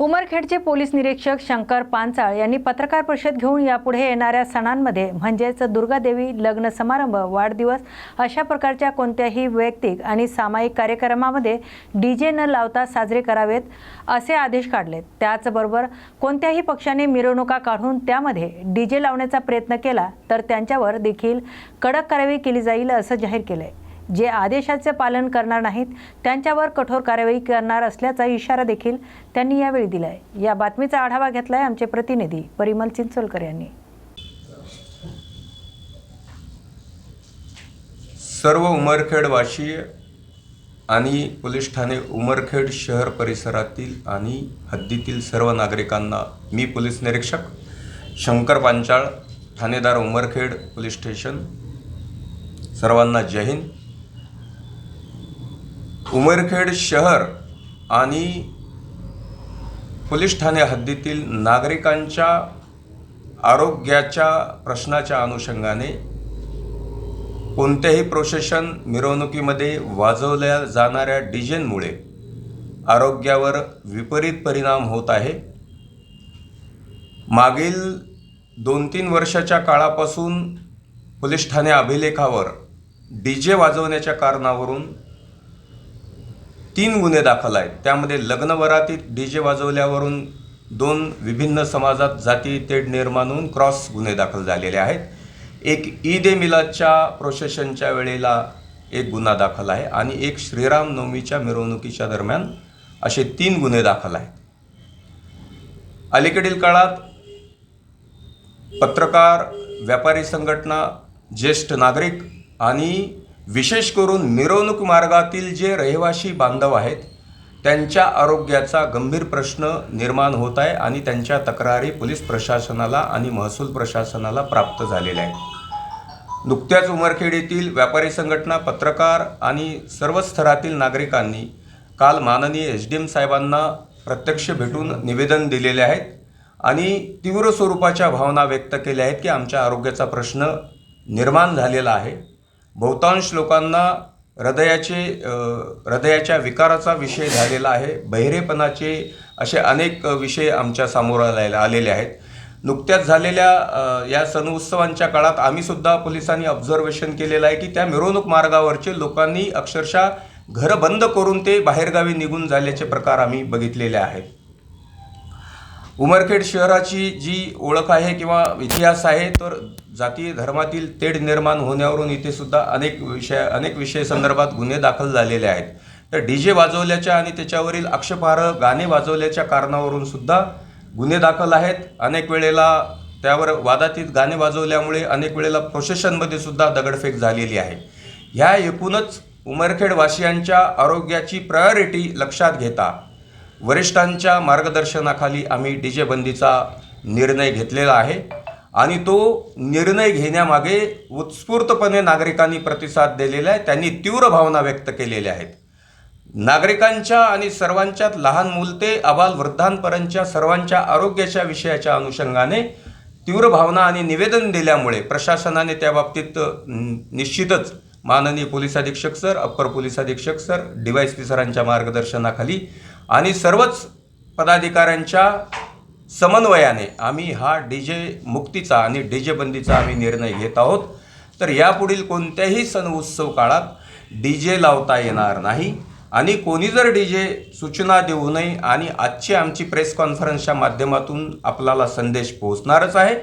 उमरखेडचे police निरीक्षक शंकर पांचाळ यांनी पत्रकार परिषद घेऊन यापुढे येणाऱ्या सणांमध्ये म्हणजेच दुर्गादेवी लग्न समारंभ वाढदिवस अशा प्रकारच्या कोणत्याही वैयक्तिक आणि सामायिक कार्यक्रमामध्ये डी जे न लावता साजरे करावेत असे आदेश काढलेत. त्याचबरोबर कोणत्याही पक्षाने मिरवणुका काढून त्यामध्ये डी जे लावण्याचा प्रयत्न केला तर त्यांच्यावर देखील कडक कारवाई केली जाईल असं जाहीर केलं आहे जे आदेशाचे पालन करणार नाहीत त्यांच्यावर कठोर कारवाई करणार असल्याचा इशारा देखील त्यांनी यावेळी दिलाय. या बातमीचा आढावा घेतलाय आमचे प्रतिनिधी परिमल चिंचोलकर यांनी. सर्व उमरखेडवासी आणि पोलीस ठाणे उमरखेड शहर परिसरातील आणि हद्दीतील सर्व नागरिकांना मी पोलीस निरीक्षक शंकर पांचाळ ठाणेदार उमरखेड पोलीस स्टेशन सर्वांना जय हिंद. उमरखेड शहर आणि पोलीस ठाणे हद्दीतील नागरिकांच्या आरोग्याच्या प्रश्नाच्या अनुषंगाने कोणत्याही प्रोसेशन मिरवणुकीमध्ये वाजवल्या जाणाऱ्या डिजेनमुळे आरोग्यावर विपरीत परिणाम होत आहे. मागील दोन तीन वर्षाच्या काळापासून पोलीस ठाणे अभिलेखावर डी जे वाजवण्याच्या कारणावरून तीन गुन्हे दाखल आहेत. त्यामध्ये लग्नवरातीत डी जे वाजवल्यावरून दोन विभिन्न समाजात जाती तेढ निर्माण होऊन क्रॉस गुन्हे दाखल झालेले आहेत. एक ईद ए मिलादच्या प्रोसेशनच्या वेळेला एक गुन्हा दाखल आहे आणि एक श्रीराम नवमीच्या मिरवणुकीच्या दरम्यान असे तीन गुन्हे दाखल आहेत. अलीकडील काळात पत्रकार व्यापारी संघटना ज्येष्ठ नागरिक आणि विशेष करून मिरवणूक मार्गातील जे रहिवासी बांधव आहेत त्यांच्या आरोग्याचा गंभीर प्रश्न निर्माण होत आहे आणि त्यांच्या तक्रारी पोलीस प्रशासनाला आणि महसूल प्रशासनाला प्राप्त झालेल्या आहेत. नुकत्याच उमरखेड येथील व्यापारी संघटना पत्रकार आणि सर्व स्तरातील नागरिकांनी काल माननीय एच डी एम साहेबांना प्रत्यक्ष भेटून निवेदन दिलेले आहेत आणि तीव्र स्वरूपाच्या भावना व्यक्त केल्या आहेत की आमच्या आरोग्याचा प्रश्न निर्माण झालेला आहे. बहुतांश लोकांना हृदयाचे हृदयाच्या विकाराचा विषय झालेला आहे. बहिरेपणाचे असे अनेक विषय आमच्यासमोर आले आलेले आहेत. नुकत्याच झालेल्या या सण उत्सवांच्या काळात आम्हीसुद्धा पोलिसांनी ऑब्झर्वेशन केलेलं आहे की त्या मिरवणूक मार्गावरचे लोकांनी अक्षरशः घरं बंद करून ते बाहेरगावी निघून झाल्याचे प्रकार आम्ही बघितलेले आहेत. उमरखेड शहराची जी ओळख आहे किंवा इतिहास आहे तर जाती धर्मातील तेढ निर्माण होण्यावरून इथे सुद्धा अनेक विषय अनेक विषय संदर्भात गुन्हे दाखल झालेले आहेत. तर डी जे वाजवल्याच्या आणि त्याच्यावरील आक्षेपार्ह गाणे वाजवल्याच्या कारणावरून सुद्धा गुन्हे दाखल आहेत. अनेक वेळेला त्यावर वादातीत गाणे वाजवल्यामुळे अनेक वेळेला प्रोसेशनमध्ये सुद्धा दगडफेक झालेली आहे. ह्या एकूणच उमरखेडवासियांच्या आरोग्याची प्रायोरिटी लक्षात घेता वरिष्ठांच्या मार्गदर्शनाखाली आम्ही डी जे बंदीचा निर्णय घेतलेला आहे आणि तो निर्णय घेण्यामागे उत्स्फूर्तपणे नागरिकांनी प्रतिसाद दिलेला आहे. त्यांनी तीव्र भावना व्यक्त केलेल्या आहेत. नागरिकांच्या आणि सर्वांच्यात लहान मूल ते अबाल वृद्धांपर्यंतच्या सर्वांच्या आरोग्याच्या विषयाच्या अनुषंगाने तीव्र भावना आणि निवेदन दिल्यामुळे प्रशासनाने त्या बाबतीत निश्चितच माननीय पोलीस अधीक्षक सर अप्पर पोलीस अधीक्षक सर डी वाय पी सरांच्या मार्गदर्शनाखाली आणि सर्वच पदाधिकाऱ्यांच्या समन्वयाने आम्ही हा डी जे मुक्तीचा आणि डी जे बंदीचा आम्ही निर्णय घेत आहोत. तर यापुढील कोणत्याही सण उत्सव काळात डी जे लावता येणार नाही. आणि कोणी जर डी जे सूचना देऊ नये आणि आजची आमची प्रेस कॉन्फरन्सच्या माध्यमातून आपल्याला संदेश पोहोचणारच आहे.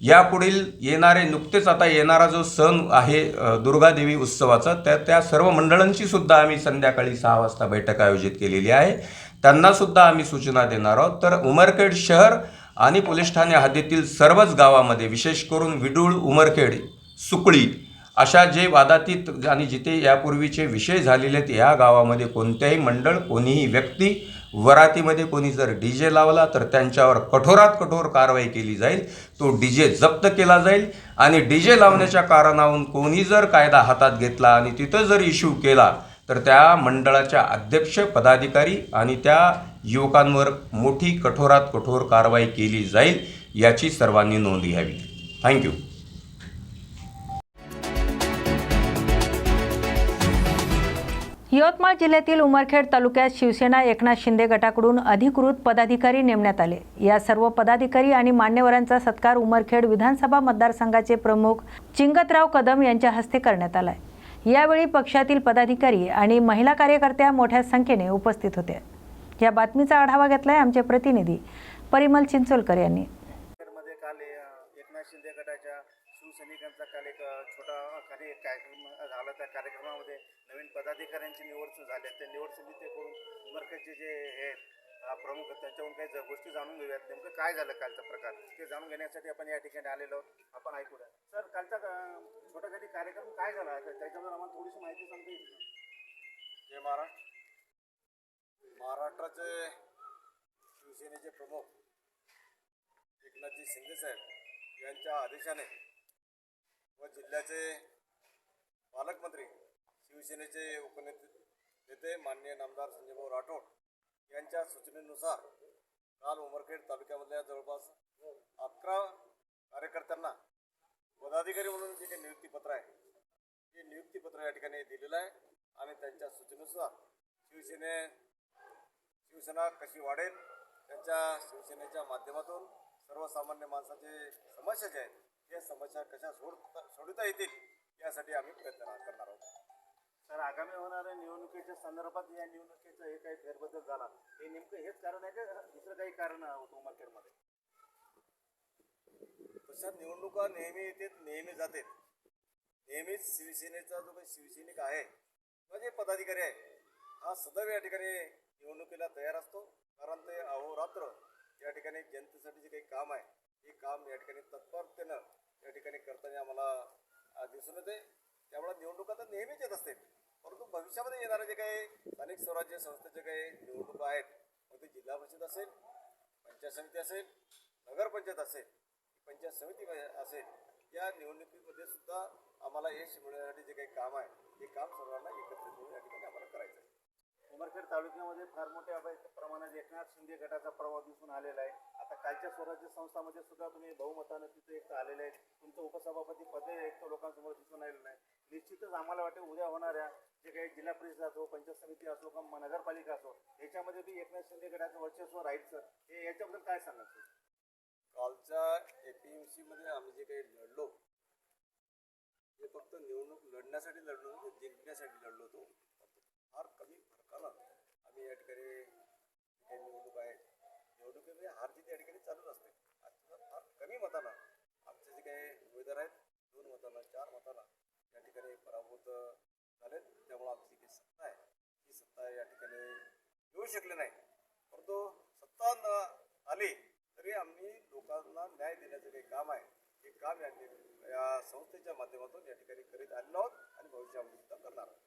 यापुढील येणारे नुकतेच आता येणारा जो सण आहे दुर्गादेवी उत्सवाचा त्या त्या सर्व मंडळांची सुद्धा आम्ही संध्याकाळी सहा वाजता बैठक आयोजित केलेली आहे. त्यांना सुद्धा आम्ही सूचना देणार आहोत. तर उमरखेड शहर आणि पोलीस ठाणे हद्दीतील सर्वच गावामध्ये विशेष करून विडूळ उमरखेड सुकळी अशा जे वादातीत आणि जिथे यापूर्वीचे विषय झालेले आहेत या गावामध्ये कोणत्याही मंडळ कोणीही व्यक्ती वरातीमध्ये कोणी जर डी जे लावला तर त्यांच्यावर कठोरात कठोर कारवाई केली जाईल. तो डी जे जप्त केला जाईल आणि डी जे लावण्याच्या कारणावरून कोणी जर कायदा हातात घेतला आणि तिथं जर इश्यू केला तर त्या मंडळाच्या अध्यक्ष पदाधिकारी आणि त्या युवकांवर मोठी कठोरात कठोर कारवाई केली जाईल याची सर्वांनी नोंद घ्यावी. थँक्यू यवतमाळ जिल्ह्यातील उमरखेड तालुक्यात शिवसेना एकनाथ शिंदे गटाकडून अधिकृत पदाधिकारी नेमण्यात आले. या सर्व पदाधिकारी आणि मान्यवरांचा सत्कार उमरखेड विधानसभा मतदारसंघाचे प्रमुख चिंगतराव कदम यांच्या हस्ते करण्यात आलाय. यावेळी पक्षातील पदाधिकारी आणि महिला कार्यकर्त्या मोठ्या संख्येने उपस्थित होत्या या बातमीचा आढावा घेतलाय आमचे प्रतिनिधी परिमल चिंचोलकर यांनी. शिंदे गटाच्या शिवसैनिकांचा काल एक छोटा कार्य कार्यक्रम झाला. त्या कार्यक्रमामध्ये नवीन पदाधिकाऱ्यांची निवड झाली. त्या निवड समितीकडून उमरखेडचे जे हे प्रमुख त्यांच्याहून काही गोष्टी जाणून घेऊयात. नेमकं काय झालं कालचा प्रकार? ते जाणून घेण्यासाठी आपण या ठिकाणी आलेलो आहोत. आपण ऐकूया. सर कालचा छोटा काही कार्यक्रम काय झाला? त्याच्याबद्दल आम्हाला थोडीशी माहिती सांगता येईल जय महाराष्ट्र. महाराष्ट्राचे शिवसेनेचे प्रमुख एकनाथजी शिंदे साहेब यांच्या आदेशाने व जिल्ह्याचे पालकमंत्री शिवसेनेचे उपनेते नेते माननीय नामदार संजयभाऊ राठोड यांच्या सूचनेनुसार काल उमरखेड तालुक्यामधल्या जवळपास अकरा कार्यकर्त्यांना पदाधिकारी म्हणून जे काही नियुक्तीपत्र आहे ते नियुक्तीपत्र या ठिकाणी दिलेलं आहे. आणि त्यांच्या सूचनेनुसार शिवसेने शिवसेना कशी वाढेल त्यांच्या शिवसेनेच्या माध्यमातून सर्वसामान्य माणसाचे समस्या जे आहेत त्या समस्या कशा सोडता सोडवता येतील यासाठी आम्ही प्रयत्न करणार आहोत. सर आगामी होणाऱ्या निवडणुकीच्या संदर्भात या निवडणुकीचं हे काही फेरबदल झाला. हे नेमकं हेच कारण आहे का? दुसरं काही कारण होतं उमरखेडमध्ये? तशात निवडणुका नेहमी येते नेहमी जाते नेहमीच शिवसेनेचा जो काही शिवसैनिक आहे किंवा जे पदाधिकारी आहे हा सदैव या ठिकाणी निवडणुकीला तयार असतो. कारण ते अहोरात्र या ठिकाणी जनतेसाठी जे काही काम आहे हे काम या ठिकाणी तत्परतेनं या ठिकाणी करताना आम्हाला दिसून येते. त्यामुळे निवडणुका तर नेहमीच येत असते परंतु भविष्यामध्ये येणारे जे काही स्थानिक स्वराज्य संस्थेचे काही निवडणुका आहेत मग ते जिल्हा परिषद असेल पंचायत समिती असेल नगरपंचायत असेल पंचायत समिती असेल या निवडणुकीमध्ये सुद्धा आम्हाला यश मिळवण्यासाठी जे काही काम आहे ते काम सर्वांना एकत्रित होऊन या ठिकाणी आम्हाला करायचं आहे. उमरखेड तालुक्यामध्ये फार मोठ्या प्रमाणात एकनाथ शिंदे गटाचा प्रभाव दिसून आलेला आहे. आता कालच्या स्वराज्य संस्थामध्ये सुद्धा तुम्ही बहुमतानं तिथे एक आलेले आहे तुमचं उपसभापती पद एक तर लोकांसमोर दिसून आलेलं नाही. निश्चितच आम्हाला वाटते उद्या होणाऱ्या जे काही जिल्हा परिषद असो पंचायत समिती असो किंवा नगरपालिका असो याच्यामध्ये बी एकनाथ शिंदे गटाचं वर्चस्व राहील सर हे याच्याबद्दल काय सांगायचं सर कालच्या ए पी एम सीमध्ये आम्ही जे काही लढलो ते फक्त निवडणूक लढण्यासाठी लढलो म्हणजे जिंकण्यासाठी लढलो होतो. फार कमी फरकानं आम्ही या ठिकाणी काही निवडणूक आहे. निवडणुकीमध्ये म्हणजे हार जिथे या ठिकाणी चालूच असते. आज फार कमी मतानं आमचे जे काही उमेदवार आहेत दोन मतानं चार मताना या ठिकाणी पराभूत झाले त्यामुळं आमची जी सत्ता आहे. ती सत्ता या ठिकाणी येऊ शकली नाही. परंतु सत्ता न आली तरी आम्ही लोकांना न्याय देण्याचं काही काम आहे हे काम या या संस्थेच्या माध्यमातून या ठिकाणी करीत आलेलो आहोत आणि भविष्यामध्ये सुद्धा करणार आहोत.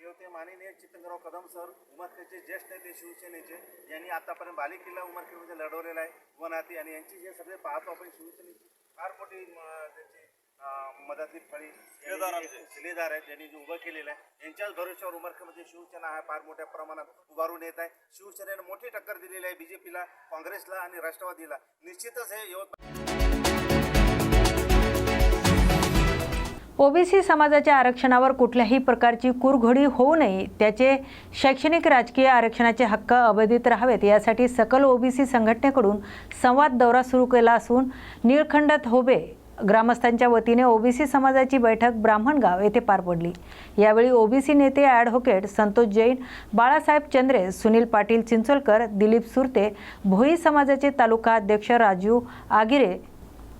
हे होते माननीय चितंगराव कदम सर उमरखेडचे ज्येष्ठ नेते शिवसेनेचे यांनी आतापर्यंत बालेकिल्ला उमरखेडमध्ये लढवलेला आहे. वनाती आणि यांची जे सगळे पाहतो आपण शिवसेनेची फार मोठी त्यांची अं, मदतनीत फळी शिलेदार आहेत यांनी जे उभं केलेलं आहे. यांच्याच भरोश्यावर उमरखेडमध्ये शिवसेना हा फार मोठ्या प्रमाणात उभारून येत आहे. शिवसेनेनं मोठी टक्कर दिलेली आहे बीजेपीला काँग्रेसला आणि राष्ट्रवादीला. निश्चितच हे यवतमाळ ओबीसी समाजाच्या आरक्षणावर कुठल्याही प्रकारची कुरघोडी होऊ नये त्याचे शैक्षणिक राजकीय आरक्षणाचे हक्क अबाधित राहावेत यासाठी सकल ओबीसी संघटनेकडून संवाद दौरा सुरू केला असून निळखंड थोबे ग्रामस्थांच्या वतीने ओबीसी समाजाची बैठक ब्राह्मणगाव येथे पार पडली. यावेळी ओबीसी नेते ॲडव्होकेट संतोष जैन बाळासाहेब चंद्रे सुनील पाटील चिंचोलकर दिलीप सुरते भोई समाजाचे तालुका अध्यक्ष राजू आगिरे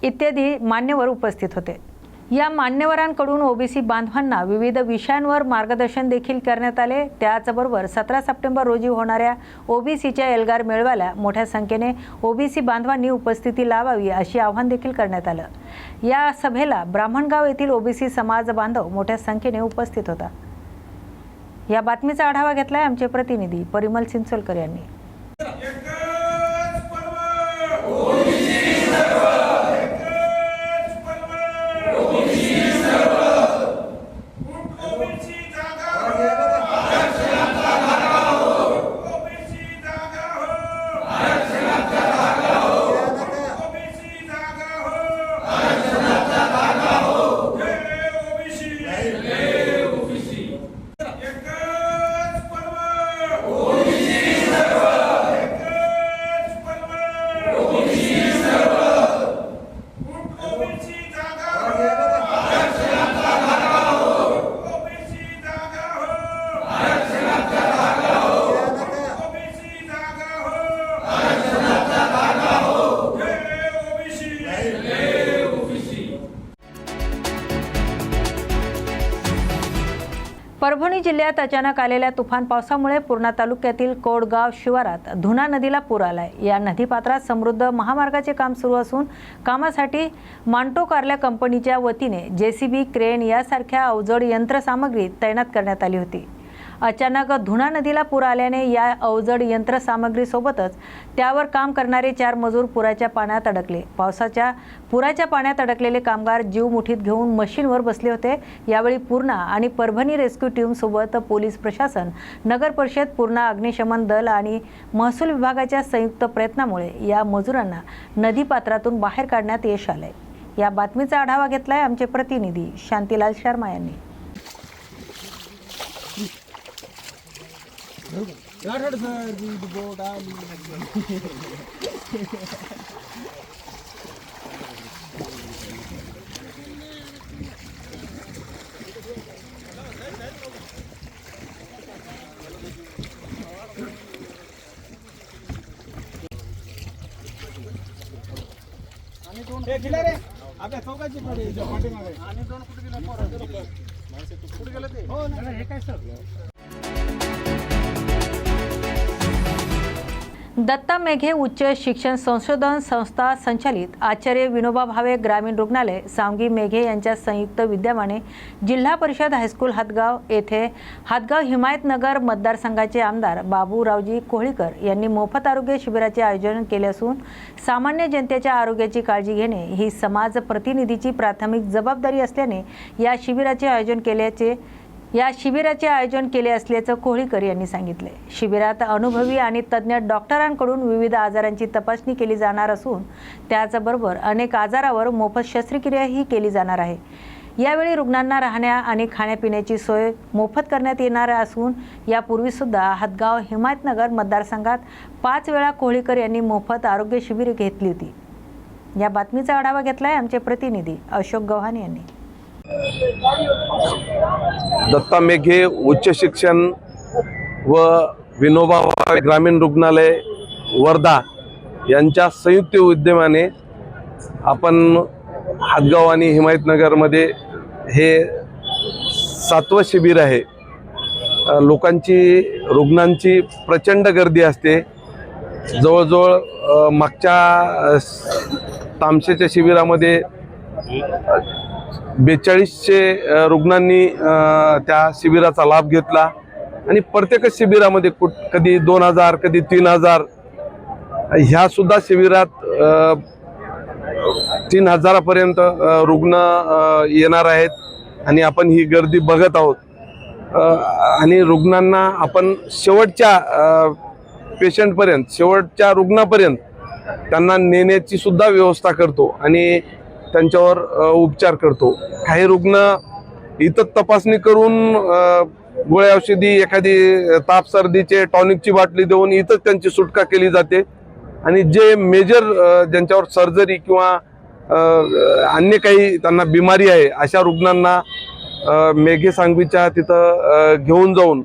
इत्यादी मान्यवर उपस्थित होते. या मान्यवरांकडून ओबीसी बांधवांना विविध विषयांवर मार्गदर्शन देखील करण्यात आले. त्याचबरोबर सतरा सप्टेंबर रोजी होणाऱ्या ओबीसीच्या एल्गार मेळाव्याला मोठ्या संख्येने ओबीसी बांधवांनी उपस्थिती लावावी अशी आव्हान देखील करण्यात आलं. या सभेला ब्राह्मणगाव येथील ओबीसी समाज बांधव मोठ्या संख्येने उपस्थित होता. या बातमीचा आढावा घेतलाय आमचे प्रतिनिधी परिमल सिंचोलकर यांनी. जिल्ह्यात अचानक आलेल्या तुफान पावसामुळे पूर्णा तालुक्यातील कोडगाव शिवारात धुना नदीला पूर आलाय. या नदीपात्रात समृद्ध महामार्गाचे काम सुरू असून कामासाठी मांटो कारल्या कंपनीच्या वतीने जेसीबी क्रेन यासारख्या अवजड यंत्रसामग्री तैनात करण्यात आली होती. अचानक धुणा नदीला पूर आल्याने या अवजड यंत्रसामग्रीसोबतच त्यावर काम करणारे चार मजूर पुराच्या पाण्यात अडकले. पावसाच्या पुराच्या पाण्यात अडकलेले कामगार जीव मुठीत घेऊन मशीनवर बसले होते. यावेळी पूर्णा आणि परभणी रेस्क्यू टीमसोबत पोलीस प्रशासन नगर परिषद पूर्णा अग्निशमन दल आणि महसूल विभागाच्या संयुक्त प्रयत्नामुळे या मजुरांना नदीपात्रातून बाहेर काढण्यात यश आलंय. या बातमीचा आढावा घेतलाय आमचे प्रतिनिधी शांतीलाल शर्मा यांनी. आपल्या चौकाची पडे आणि दोन कुठे गेला पोरा कुठे गेलं ते हो ना हे काय सर दत्ता मेघे उच्च शिक्षण संशोधन संस्था संचालित आचार्य विनोबा भावे ग्रामीण रुग्णालय सांगी मेघे यांच्या संयुक्त विद्यमाने जिल्हा परिषद हायस्कूल हातगाव येथे हातगाव हिमायतनगर मतदारसंघाचे आमदार बाबूरावजी कोहळीकर यांनी मोफत आरोग्य शिबिराचे आयोजन केले असून सामान्य जनतेच्या आरोग्याची काळजी घेणे ही समाज प्रतिनिधीची प्राथमिक जबाबदारी असल्याने या शिबिराचे आयोजन केल्याचे या शिबिराचे आयोजन केले असल्याचं कोहळीकर यांनी सांगितले शिबिरात अनुभवी आणि तज्ज्ञ डॉक्टरांकडून विविध आजारांची तपासणी केली जाणार असून त्याचबरोबर अनेक आजारावर मोफत शस्त्रक्रियाही केली जाणार आहे. यावेळी रुग्णांना राहण्या आणि खाण्यापिण्याची सोय मोफत करण्यात येणार असून यापूर्वीसुद्धा हातगाव हिमायतनगर मतदारसंघात पाच वेळा कोहळीकर यांनी मोफत आरोग्य शिबिरे घेतली होती. या बातमीचा आढावा घेतला आहे आमचे प्रतिनिधी अशोक गव्हाण यांनी. दत्ता मेघे उच्च शिक्षण व विनोबा भावे ग्रामीण रुग्णालय वर्धा यांच्या संयुक्त विद्यमाने आपण हातगाव आणि हिमायतनगरमध्ये हे सातवं शिबिर आहे. लोकांची रुग्णांची प्रचंड गर्दी असते. जवळजवळ मागच्या तामशेच्या शिबिरामध्ये बेचाळीसशे रुग्णांनी त्या शिबिराचा लाभ घेतला. आणि प्रत्येकच शिबिरामध्ये कुठ कधी दोन हजार कधी तीन हजार ह्यासुद्धा शिबिरात तीन हजारापर्यंत रुग्ण येणार आहेत. आणि आपण ही गर्दी बघत आहोत. आणि रुग्णांना आपण शेवटच्या पेशंटपर्यंत शेवटच्या रुग्णापर्यंत त्यांना नेण्याची सुद्धा व्यवस्था करतो. आणि त्यांच्यावर उपचार करतो. काही रुग्ण इथं तपासणी करून गोळ्या औषधी एखादी ताप सर्दीचे टॉनिकची बाटली देऊन इथंच त्यांची सुटका केली जाते. आणि जे मेजर ज्यांच्यावर सर्जरी किंवा अन्य काही त्यांना बिमारी आहे अशा रुग्णांना मेघे सांगवीच्या तिथं घेऊन जाऊन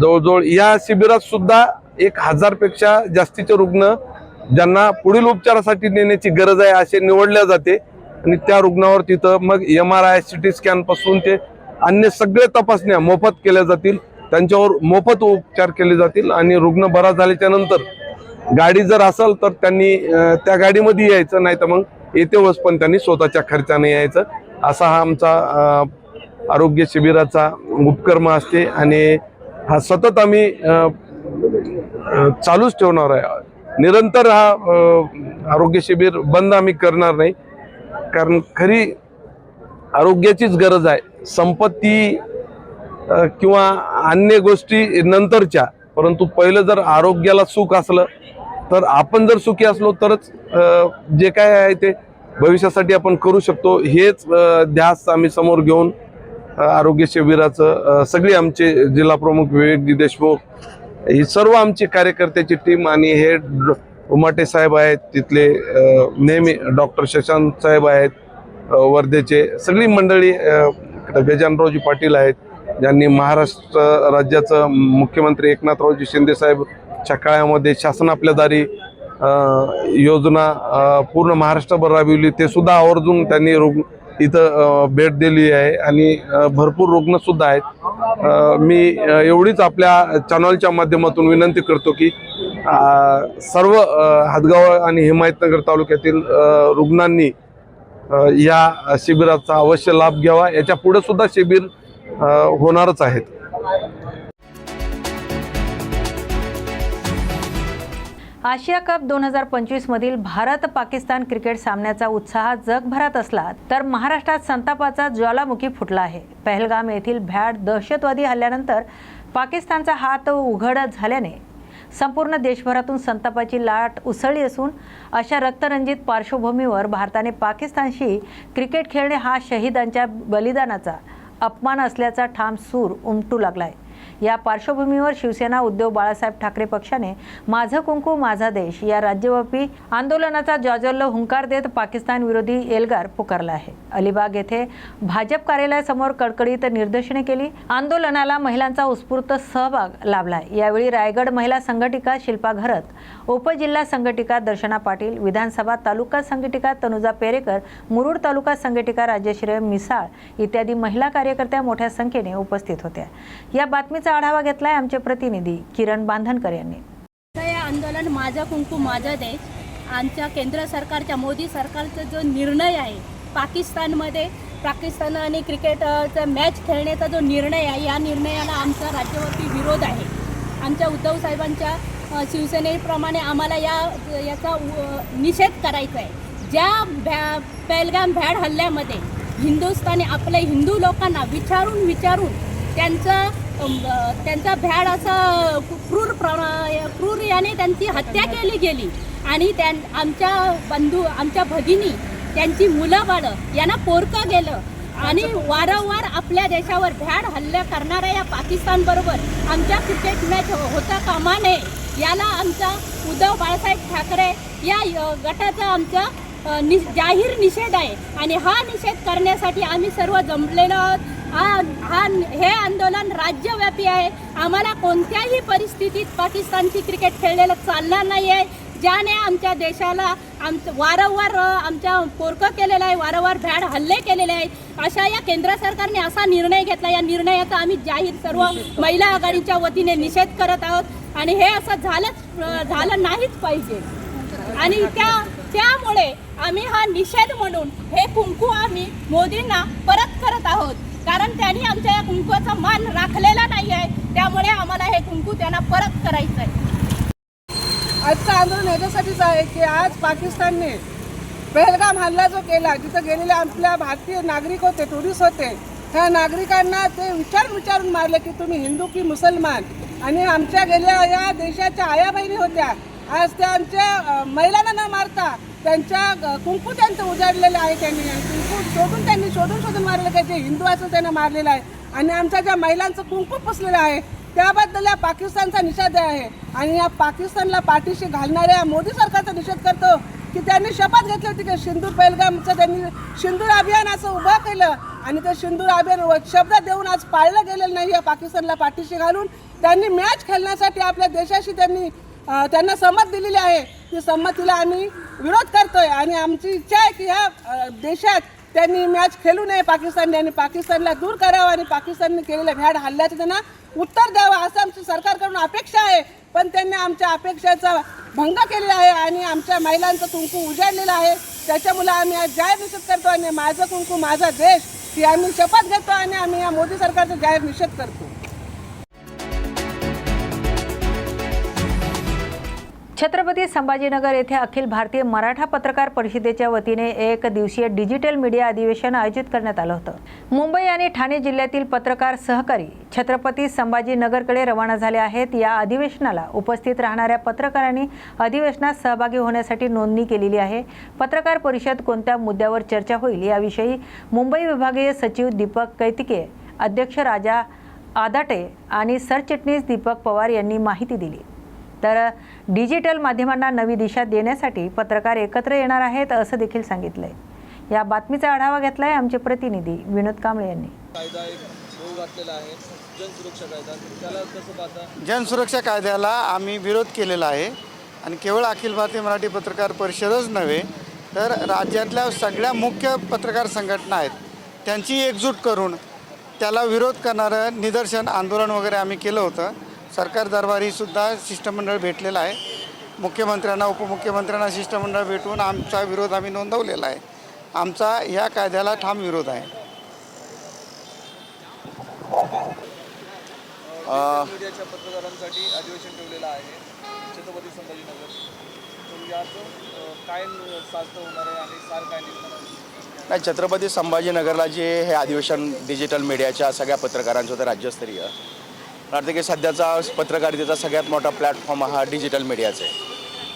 जवळजवळ या शिबिरात सुद्धा एक हजारपेक्षा जास्तीचे रुग्ण ज्यांना पुढील उपचारासाठी नेण्याची गरज आहे असे निवडल्या जाते. आणि त्या रुग्णावर तिथं मग M R I C T स्कॅनपासून ते अन्य सगळे तपासण्या मोफत केल्या जातील. त्यांच्यावर मोफत उपचार केले जातील आणि रुग्ण बरा झाल्याच्यानंतर गाडी जर असेल तर त्यांनी त्या गाडीमध्ये यायचं नाही तर मग येते वस पण त्यांनी स्वतःच्या खर्चाने यायचं. असा हा आमचा आरोग्य शिबिराचा उपक्रम असते आणि हा सतत आम्ही चालूच ठेवणार आहे. निरंतर हा आरोग्य शिबिर बंद आम्ही करणार नाही. कारण खरी आरोग्याचीच गरज आहे. संपत्ती किंवा अन्य गोष्टी नंतरच्या परंतु पहिलं जर आरोग्याला सुख असलं तर आपण जर सुखी असलो तरच जे काय आहे ते भविष्यासाठी आपण करू शकतो. हेच ध्यास आम्ही समोर घेऊन आरोग्य शिबिराचं सगळे आमचे जिल्हा प्रमुख विवेकजी देशमुख ही सर्व आमची कार्यकर्त्याची टीम आणि हे उमाटे साहेब आहेत तिथले नेहमी डॉक्टर शशांत साहेब आहेत वर्धेचे सगळी मंडळी गजानरावजी पाटील आहेत ज्यांनी महाराष्ट्र राज्याचं मुख्यमंत्री एकनाथरावजी शिंदेसाहेब च्या काळामध्ये शासन आपल्या दारी योजना पूर्ण महाराष्ट्रभर राबविली ते सुद्धा आवर्जून त्यांनी रुग्ण इथं भेट दिली आहे आणि भरपूर रुग्णसुद्धा आहेत. मी एवढीच आपल्या चॅनलच्या माध्यमातून विनंती करतो की सर्व हदगाव हादगाव आणि हिमायतनगर तालुक्यातील रुग्णांनी या शिबिराचा अवश्य लाभ घ्यावा. याच्यापुढे सुद्धा शिबिर होणारच आहेत. आशिया कप दोन हजार पंचवीसमधील भारत पाकिस्तान क्रिकेट सामन्याचा उत्साह जगभरात असला तर महाराष्ट्रात संतापाचा ज्वालामुखी फुटला आहे. पहलगाम येथील भ्याड दहशतवादी हल्ल्यानंतर पाकिस्तानचा हात उघड झाल्याने संपूर्ण देशभरातून संतापाची लाट उसळली असून अशा रक्तरंजित पार्श्वभूमीवर भारताने पाकिस्तानशी क्रिकेट खेळणे हा शहीदांच्या बलिदानाचा अपमान असल्याचा ठाम सूर उमटू लागला आहे या पार्श्वभूमीवर शिवसेना उद्धव बाळासाहेब ठाकरे पक्षाने माझं कुंकू माझा देश या राज्यव्यापी आंदोलनाचा जाजल्य हुंकार देत पाकिस्तान विरोधी एल्गार पुकारला आहे. अलिबाग येथे भाजप कार्यालयासमोर कडकडीत निदर्शने केली. आंदोलनाला महिलांचा उत्स्फूर्त सहभाग लाभला यावेळी रायगड महिला संघटिका शिल्पा घरत उपजिल्हा संघटिका दर्शना पाटील विधानसभा तालुका संघटिका तनुजा पेरेकर मुरुड तालुका संघटिका राजश्री मिसाळ इत्यादी महिला कार्यकर्त्या मोठ्या संख्येने उपस्थित होत्या. या बातमीचा आढावा घेतलाय आमचे प्रतिनिधी किरण बांधनकर यांनी. हे आंदोलन माझा कुंकू माझा देश आमच्या केंद्र सरकारच्या मोदी सरकारचा जो निर्णय आहे पाकिस्तानमध्ये पाकिस्तान आणि क्रिकेटचा मॅच खेळण्याचा जो निर्णय आहे या निर्णयाला आमचा राज्यव्यापी विरोध आहे. आमच्या उद्धव साहेबांच्या शिवसेनेप्रमाणे आम्हाला या याचा निषेध करायचा आहे. ज्या भ्या पेलगाम भॅड हल्ल्यामध्ये हिंदुस्थानी आपल्या हिंदू लोकांना विचारून विचारून त्यांचं त्यांचा भ्याड असा क्रूर प्र क्रूर याने त्यांची हत्या केली गेली. आणि त्यां आमच्या बंधू आमच्या भगिनी त्यांची मुलं बाळं यांना पोरकं गेलं. आणि वारंवार आपल्या देशावर भ्याड हल्ला करणाऱ्या या पाकिस्तानबरोबर आमच्या क्रिकेट मॅच हो, होता कामा नये याला आमचा उद्धव बाळासाहेब ठाकरे या गटाचा आमचा नि जाहीर निषेध आहे. आणि हा निषेध करण्यासाठी आम्ही सर्व जमलेलो आहोत. हा हा हे आंदोलन राज्यव्यापी आहे. आम्हाला कोणत्याही परिस्थितीत पाकिस्तानची क्रिकेट खेळलेलं चालणार नाही आहे ज्याने आमच्या देशाला आमचं वारंवार आमच्या पोरकं केलेलं आहे वारंवार भ्याड हल्ले केलेले आहेत. अशा या केंद्र सरकारने असा निर्णय घेतला. या निर्णयाचा आम्ही जाहीर सर्व महिला आघाडीच्या वतीने निषेध करत आहोत. आणि हे असं झालंच झालं नाहीच पाहिजे. आणि त्या त्यामुळे आम्ही हा निषेध म्हणून हे कुंकू आम्ही मोदींना परत करत आहोत. कारण त्यांनी आमच्या या कुंकूचा मान राखलेला नाही आहे त्यामुळे आम्हाला हे कुंकू त्यांना परत करायचं आहे आजचं आंदोलन याच्यासाठीच आहे की आज पाकिस्तानने पहलगाम हल्ला जो केला जिथं गेलेले आपल्या भारतीय नागरिक होते टुरिस्ट होते त्या नागरिकांना ते विचार विचारून मारले की तुम्ही हिंदू की मुसलमान? आणि आमच्या गेल्या या देशाच्या आया बहिणी होत्या आज त्या आमच्या महिलांना न मारता त्यांच्या कुंकू त्यांचं उजाडलेलं आहे त्यांनी. कुंकू शोधून त्यांनी शोधून शोधून मारलेलं काय जे हिंदू असं त्यांना मारलेलं आहे. आणि आमच्या ज्या महिलांचं कुंकू पुसलेलं आहे त्याबद्दल या पाकिस्तानचा निषेध आहे. आणि या पाकिस्तानला पाठीशी घालणाऱ्या मोदी सरकारचा निषेध करतो की त्यांनी शपथ घेतली होती की सिंदूर पहिलगामचं त्यांनी सिंदूर अभियान असं उभं केलं. आणि ते सिंदूर अभियान व- शब्द देऊन आज पाळलं गेलेलं नाही या पाकिस्तानला पाठीशी घालून त्यांनी मॅच खेळण्यासाठी आपल्या देशाशी त्यांनी त्यांना संमत दिलेली आहे. ती संमतीला आम्ही विरोध करतोय आणि आमची इच्छा आहे की ह्या देशात त्यांनी मॅच खेळू नये पाकिस्तानने आणि पाकिस्तानला दूर करावं आणि पाकिस्तानने केलेल्या भ्याड हल्ल्याचं त्यांना उत्तर द्यावं असं आमची सरकारकडून अपेक्षा आहे. पण त्यांनी आमच्या अपेक्षेचा भंग केलेला आहे आणि आमच्या महिलांचं कुंकू उजाडलेलं आहे. त्याच्यामुळे आम्ही आज जाहीर निषेध करतो आणि माझं कुंकू माझा देश ही आम्ही शपथ घेतो आणि आम्ही या मोदी सरकारचा जाहीर निषेध करतो. छत्रपती संभाजीनगर येथे अखिल भारतीय मराठा पत्रकार परिषदेच्या वतीने एक दिवसीय डिजिटल मीडिया अधिवेशन आयोजित करण्यात आलं होतं. मुंबई आणि ठाणे जिल्ह्यातील पत्रकार सहकारी छत्रपती संभाजीनगरकडे रवाना झाले आहेत. या अधिवेशनाला उपस्थित राहणाऱ्या पत्रकारांनी अधिवेशनात सहभागी होण्यासाठी नोंदणी केलेली आहे. पत्रकार परिषद कोणत्या मुद्द्यावर चर्चा होईल याविषयी मुंबई विभागीय सचिव दीपक कैतिके अध्यक्ष राजा आदाटे आणि सरचिटणीस दीपक पवार यांनी माहिती दिली. तर डिजिटल माध्यमांना नवी दिशा देण्यासाठी पत्रकार एकत्र येणार आहेत असं देखील सांगितलंय. या बातमीचा आढावा घेतलाय आमचे प्रतिनिधी विनोद कांबळे यांनी. आहे. जनसुरक्षा कायद्याला आम्ही विरोध केलेला आहे. आणि केवळ अखिल भारतीय मराठी पत्रकार परिषदच नव्हे तर राज्यातल्या सगळ्या मुख्य पत्रकार संघटना आहेत त्यांची एकजूट करून त्याला विरोध करणारं निदर्शन आंदोलन वगैरे आम्ही केलं होतं. सरकार दरबारीसुद्धा शिष्टमंडळ भेटलेलं आहे. मुख्यमंत्र्यांना उपमुख्यमंत्र्यांना शिष्टमंडळ भेटून आमचा विरोध आम्ही नोंदवलेला आहे. आमचा ह्या कायद्याला ठाम विरोध आहे. मीडियाच्या पत्रकारांसाठी अधिवेशन ठेवलेलं आहे. छत्रपती संभाजीनगर. नाही छत्रपती संभाजीनगरला जे हे अधिवेशन डिजिटल मीडियाच्या सगळ्या पत्रकारांचं होतं राज्यस्तरीय. वाटतं की सध्याचा पत्रकारितेचा सगळ्यात मोठा प्लॅटफॉर्म हा डिजिटल मीडियाचा. आहे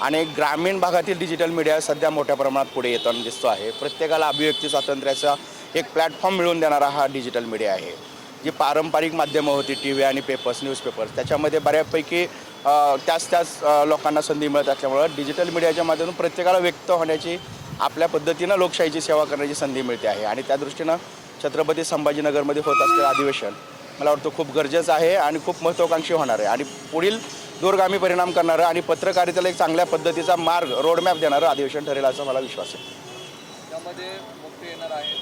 आणि ग्रामीण भागातील डिजिटल मीडिया सध्या मोठ्या प्रमाणात पुढे येताना दिसतो आहे. प्रत्येकाला अभिव्यक्ती स्वातंत्र्याचा एक प्लॅटफॉर्म मिळवून देणारा हा डिजिटल मीडिया आहे. जी पारंपरिक माध्यमं होती टी व्ही आणि पेपर्स न्यूजपेपर्स. त्याच्यामध्ये बऱ्यापैकी त्याच त्याच लोकांना संधी मिळत असल्यामुळं डिजिटल मीडियाच्या माध्यमातून प्रत्येकाला व्यक्त होण्याची आपल्या पद्धतीनं लोकशाहीची सेवा करण्याची संधी मिळते आहे. आणि त्या दृष्टीनं छत्रपती संभाजीनगरमध्ये होत असलेलं अधिवेशन मला वाटतं खूप गरजेचं आहे आणि खूप महत्त्वाकांक्षी होणार आहे. आणि पुढील दूरगामी परिणाम करणारं आणि पत्रकारितेला एक चांगल्या पद्धतीचा मार्ग रोडमॅप देणारं अधिवेशन ठरेल असा मला विश्वास आहे. त्यामध्ये येणार आहेत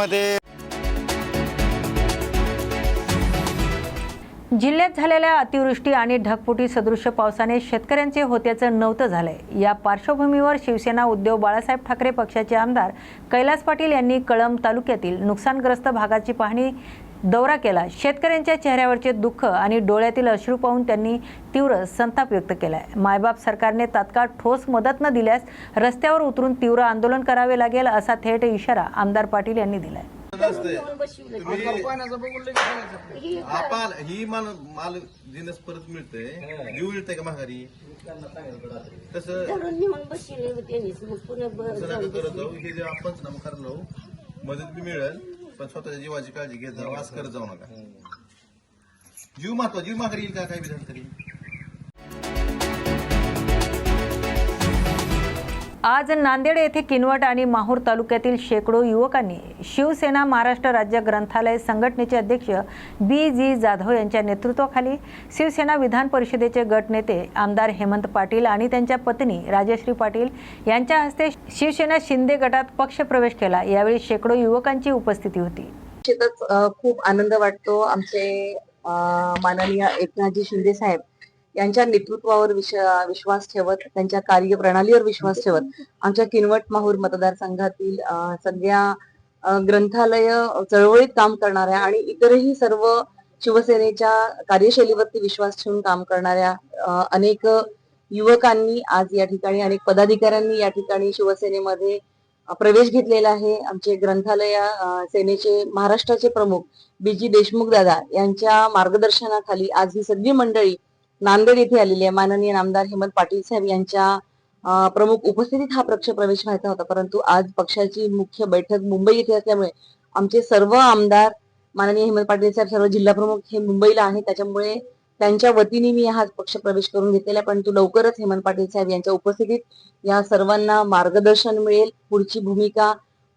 तर जिल्ह्यात झालेल्या अतिवृष्टी आणि ढगफुटी सदृश्य पावसाने शेतकऱ्यांचे होत्याचं नव्हतं झालंय. या पार्श्वभूमीवर शिवसेना उद्धव बाळासाहेब ठाकरे पक्षाचे आमदार कैलास पाटील यांनी कळंब तालुक्यातील नुकसानग्रस्त भागाची पाहणी दौरा केला. शेतकऱ्यांच्या चेहऱ्यावरचे दुःख आणि डोळ्यातील अश्रू पाहून त्यांनी तीव्र संताप व्यक्त केलाय. मायबाप सरकारने तात्काळ ठोस मदत न दिल्यास रस्त्यावर उतरून तीव्र आंदोलन करावे लागेल असा थेट इशारा आमदार पाटील यांनी दिलाय आपण ही माल माल जिनस परत मिळते जीव मिळते का माघारी? तसं तसं नका करत जाऊ. हे जे आपण ना करायला लावू मदत बी मिळेल पण स्वतःच्या जीवाची काळजी घेत जाऊ असं करत जाऊ नका. जीव महत्त्व जीव माघारी येईल का? काही बी झालं तरी? आज नांदेड येथे किनवट आणि माहूर तालुक्यातील शेकडो युवकांनी शिवसेना महाराष्ट्र राज्य ग्रंथालय संघटनेचे अध्यक्ष बी जी जाधव यांच्या नेतृत्वाखाली शिवसेना विधान परिषदेचे गटनेते आमदार हेमंत पाटील आणि त्यांच्या पत्नी राजश्री पाटील यांच्या हस्ते शिवसेना शिंदे गटात पक्षप्रवेश केला. यावेळी शेकडो युवकांची उपस्थिती होती. खूप आनंद वाटतो. आमचे माननीय एकनाथजी शिंदे साहेब यांच्या नेतृत्वावर विश्वास ठेवत त्यांच्या कार्यप्रणालीवर विश्वास ठेवत आमच्या किनवट माहूर मतदारसंघातील सगळ्या ग्रंथालय चळवळीत काम करणाऱ्या आणि इतरही सर्व शिवसेनेच्या कार्यशैलीवरती विश्वास ठेवून काम करणाऱ्या अनेक युवकांनी आज या ठिकाणी अनेक पदाधिकाऱ्यांनी या ठिकाणी शिवसेनेमध्ये प्रवेश घेतलेला आहे. आमचे ग्रंथालय सेनेचे महाराष्ट्राचे प्रमुख बी. जी. देशमुख दादा यांच्या मार्गदर्शनाखाली आज ही सगळी मंडळी नांदेड येथे आलेली आहे. माननीय आमदार हेमंत पाटील साहेब यांच्या प्रमुख उपस्थितीत हा पक्ष प्रवेश व्हायचा होता. परंतु आज पक्षाची मुख्य बैठक मुंबई येथे असल्यामुळे आमचे सर्व आमदार माननीय हेमंत पाटील साहेब सर्व जिल्हा प्रमुख हे मुंबईला आहेत. त्याच्यामुळे त्यांच्या वतीने मी हा पक्ष प्रवेश करून घेतलेला आहे. परंतु लवकरच हेमंत पाटील साहेब यांच्या उपस्थितीत या सर्वांना मार्गदर्शन मिळेल. पुढची भूमिका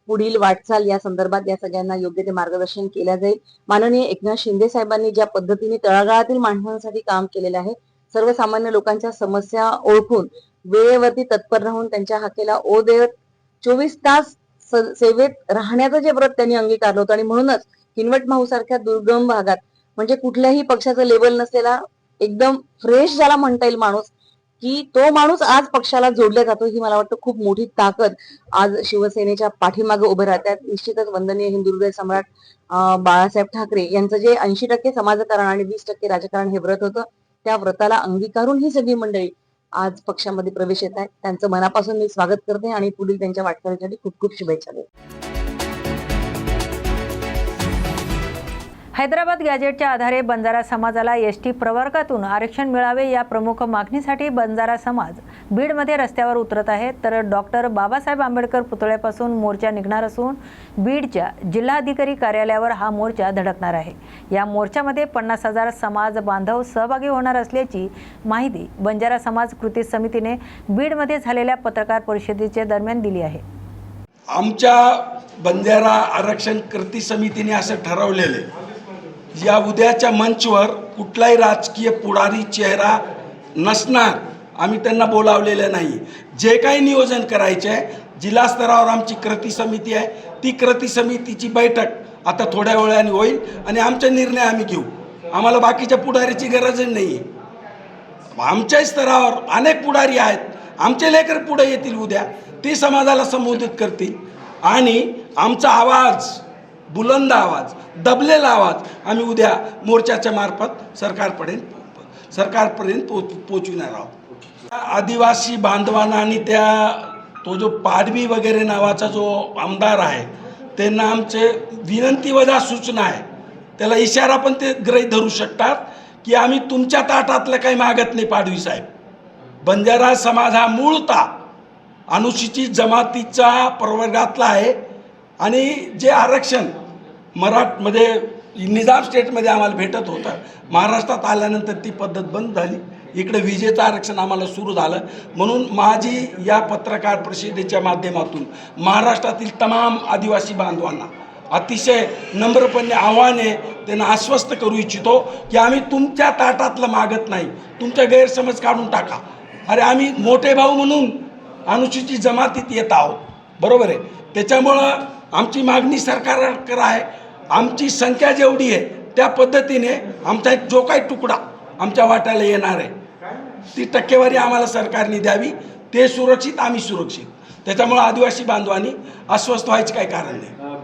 पुढील वाटचाल या संदर्भात या सगळ्यांना योग्य ते मार्गदर्शन केल्या जाईल. माननीय एकनाथ शिंदे साहेबांनी ज्या पद्धतीने तळागाळातील माणसांसाठी काम केलेलं आहे सर्वसामान्य लोकांच्या समस्या ओळखून वेळेवरती तत्पर राहून त्यांच्या हाकेला ओ देत चोवीस तास सेवेत राहण्याचं जे व्रत त्यांनी अंगीकारलं होतं आणि म्हणूनच किनवट माहू सारख्या दुर्गम भागात म्हणजे कुठल्याही पक्षाचं लेबल नसलेला एकदम फ्रेश ज्याला म्हणता येईल माणूस की तो माणूस आज पक्षाला जोडला जातो ही मला वाटतं खूप मोठी ताकद आज शिवसेनेच्या पाठीमागे उभे राहतात निश्चितच वंदनीय हिंदू सम्राट बाळासाहेब ठाकरे यांचं जे ऐंशी टक्के समाजकारण आणि वीस टक्के राजकारण हे व्रत होतं त्या व्रताला अंगीकारून ही सगळी मंडळी आज पक्षामध्ये प्रवेश येत आहेत. त्यांचं मनापासून मी स्वागत करते आणि पुढील त्यांच्या वाटचालीसाठी खूप खूप शुभेच्छा देते. हैदराबाद गॅजेटच्या आधारे बंजारा समाजाला एस टी प्रवर्गातून आरक्षण मिळावे या प्रमुख मागणीसाठी बंजारा समाज बीडमध्ये रस्त्यावर उतरत आहे. तर डॉक्टर बाबासाहेब आंबेडकर पुतळ्यापासून मोर्चा निघणार असून बीडच्या जिल्हाधिकारी कार्यालयावर हा मोर्चा धडकणार आहे. या मोर्चामध्ये पन्नास हजार समाज बांधव सहभागी होणार असल्याची माहिती बंजारा समाज कृती समितीने बीडमध्ये झालेल्या पत्रकार परिषदेच्या दरम्यान दिली आहे. आमच्या बंजारा आरक्षण कृती समितीने असं ठरवलेलं आहे. या उद्याच्या मंचवर कुठलाही राजकीय पुढारी चेहरा नसणार आम्ही त्यांना बोलावलेलं नाही. जे काही नियोजन करायचे आहे जिल्हा स्तरावर आमची कृती समिती आहे ती कृती समितीची बैठक आता थोड्या वेळाने होईल आणि आमचा निर्णय आम्ही घेऊ. आम्हाला बाकीच्या पुढाऱ्याची गरजच नाही आहे आमच्या स्तरावर अनेक पुढारी आहेत. आमचे लेकर पुढे येतील उद्या. ते समाजाला संबोधित करतील. आणि आमचा आवाज बुलंद आवाज दबलेला आवाज आम्ही उद्या मोर्चाच्या मार्फत सरकारपर्यंत सरकारपर्यंत पोच पोचविणार आहोत. आदिवासी बांधवांना आणि त्या तो जो पाडवी वगैरे नावाचा जो आमदार आहे त्यांना आमचे विनंती वजा सूचना आहे. त्याला इशारा पण ते ग्रहीत धरू शकतात की आम्ही तुमच्या ताटातलं काही मागत नाही पाडवी साहेब. बंजारा समाज हा मूळता अनुसूचित जमातीचा प्रवर्गातला आहे आणि जे आरक्षण मराठमध्ये म्हणजे निजाम स्टेटमध्ये आम्हाला भेटत होतं. महाराष्ट्रात आल्यानंतर ती पद्धत बंद झाली. इकडे विजेचं आरक्षण आम्हाला सुरू झालं. म्हणून माझी या पत्रकार परिषदेच्या माध्यमातून महाराष्ट्रातील तमाम आदिवासी बांधवांना अतिशय नम्रपणे आव्हाने त्यांना आश्वस्त करू इच्छितो की आम्ही तुमच्या ताटातलं मागत नाही. तुमचा गैरसमज काढून टाका. अरे आम्ही मोठे भाऊ म्हणून अनुसूचित जमातीत येत आहोत. बरोबर आहे. त्याच्यामुळं आमची मागणी सरकारकडे आहे. आमची संख्या जेवढी आहे त्या पद्धतीने आमचा एक जो काही तुकडा आमच्या वाट्याला येणार आहे ती टक्केवारी आम्हाला सरकारने द्यावी. ते सुरक्षित आम्ही सुरक्षित. त्याच्यामुळं आदिवासी बांधवांनी अस्वस्थ व्हायचं काही कारण नाही.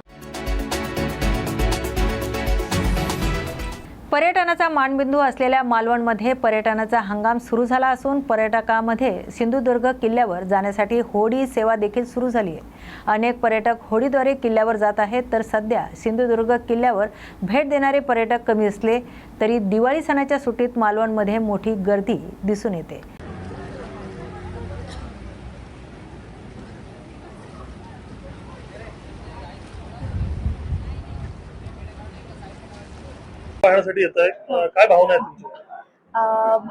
पर्यटनाचा मानबिंदू असलेल्या मालवणमध्ये पर्यटनाचा हंगाम सुरू झाला असून पर्यटकामध्ये सिंधुदुर्ग किल्ल्यावर जाण्यासाठी होडी सेवा देखील सुरू झाली आहे. अनेक पर्यटक होडीद्वारे किल्ल्यावर जात आहेत तर सध्या सिंधुदुर्ग किल्ल्यावर भेट देणारे पर्यटक कमी असले तरी दिवाळी सणाच्या सुट्टीत मालवणमध्ये मोठी गर्दी दिसून येते. पाहण्यासाठी येत आहे काय भावना आहे तुमची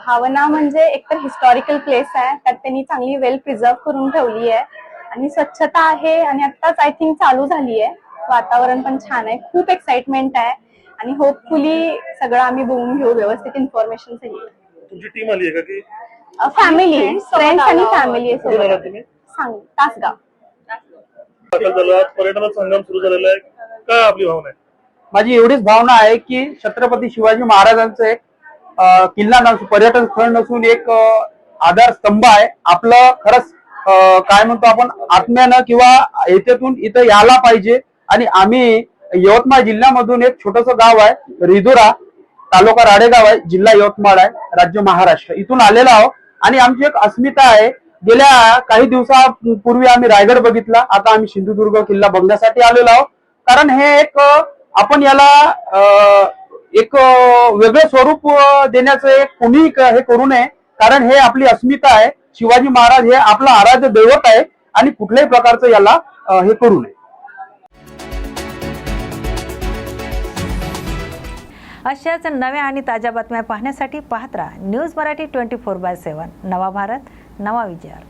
भावना म्हणजे एकतर हिस्टॉरिकल प्लेस आहे. त्यात त्यांनी चांगली वेल प्रिझर्व करून ठेवली आहे. आणि स्वच्छता आहे आणि आत्ताच आय थिंक चालू झाली आहे वातावरण पण छान आहे. खूप एक्साइटमेंट आहे. आणि होपफुली सगळं आम्ही बघून घेऊ. व्यवस्थित इन्फॉर्मेशन सगळी. तुमची टीम आली आहे का की? फॅमिली फ्रेंड्स आणि फॅमिली तुम्ही? सांग तासगाव. पर्यटनाचा हंगाम सुरू झालेला आहे. काय आपली भावना आहे? माझी एवढीच भावना आहे की छत्रपती शिवाजी महाराजांचं एक किल्ला नसून पर्यटन स्थळ नसून एक अं, आधार स्तंभ आहे. आपलं खरंच काय म्हणतो आपण आत्म्यानं किंवा येथेतून इथं यायला पाहिजे. आणि आम्ही यवतमाळ जिल्ह्यामधून एक छोटस गाव आहे रिदुरा तालुका राडेगाव आहे जिल्हा यवतमाळ आहे राज्य महाराष्ट्र. इथून आलेलो आहोत. आणि आमची एक अस्मिता आहे. गेल्या काही दिवसापूर्वी आम्ही रायगड बघितला. आता आम्ही सिंधुदुर्ग किल्ला बघण्यासाठी आलेलो आहोत. कारण हे एक आपण याला एक वेगळं वेगळे स्वरूप देण्याचं एक कोणी हे करू नये. कारण हे आपली अस्मिता आहे. शिवाजी महाराज हे आपलं आराध्य दैवत आहे आणि कुठल्याही प्रकारचं याला हे करू नये. अशाच नव्या आणि ताज्या बातम्या पाहण्यासाठी पाहत राहा. News Marathi twenty four by seven. नवा भारत नवा विचार.